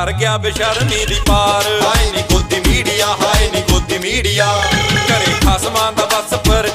ਘਰ ਗਿਆ ਬੇਸ਼ਰਮੀ ਦੀ ਪਾਰ। ਹਾਏ ਨੀ ਗੋਦੀ ਮੀਡੀਆ, ਹਾਏ ਨੀ ਗੋਦੀ ਮੀਡੀਆ। ਘਰੇ ਖਸਮਾਂ ਦਾ ਬਸ ਪਰ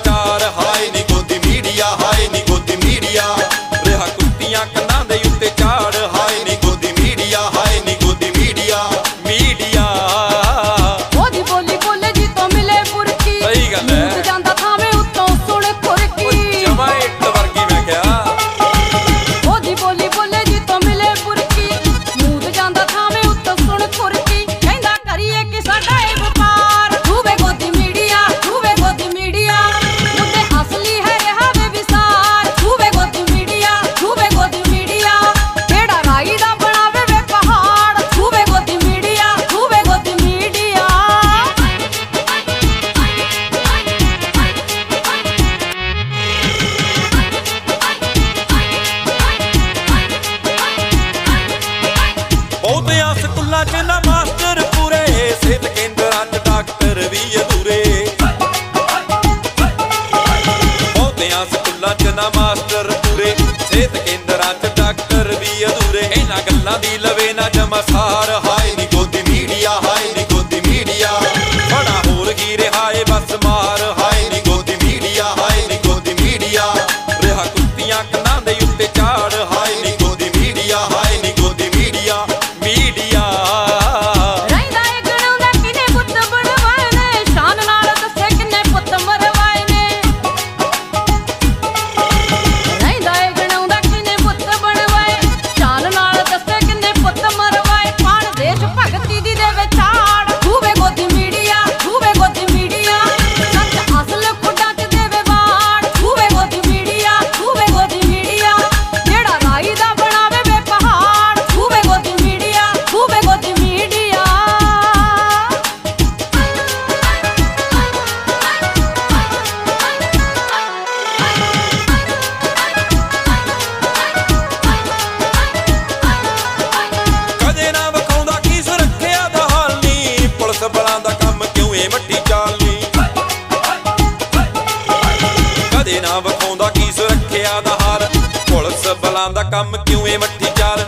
ਪਿਆ ਸਕੂਲਾਂ ਅਧੂਰੇ। 'ਚ ਨਾ ਮਾਸਟਰ ਪੂਰੇ। ਸਿਹਤ ਕੇਂਦਰਾਂ 'ਚ ਡਾਕਟਰ ਵੀ ਅਧੂਰੇ। ਇਹਨਾਂ ਗੱਲਾਂ ਦੀ ਲਵੇ ਨਾ ਜਮਸਾਰ ਦਾ ਕੰਮ ਕਿਉਂ ਏ ਮੱਠੀ ਚਾਲ?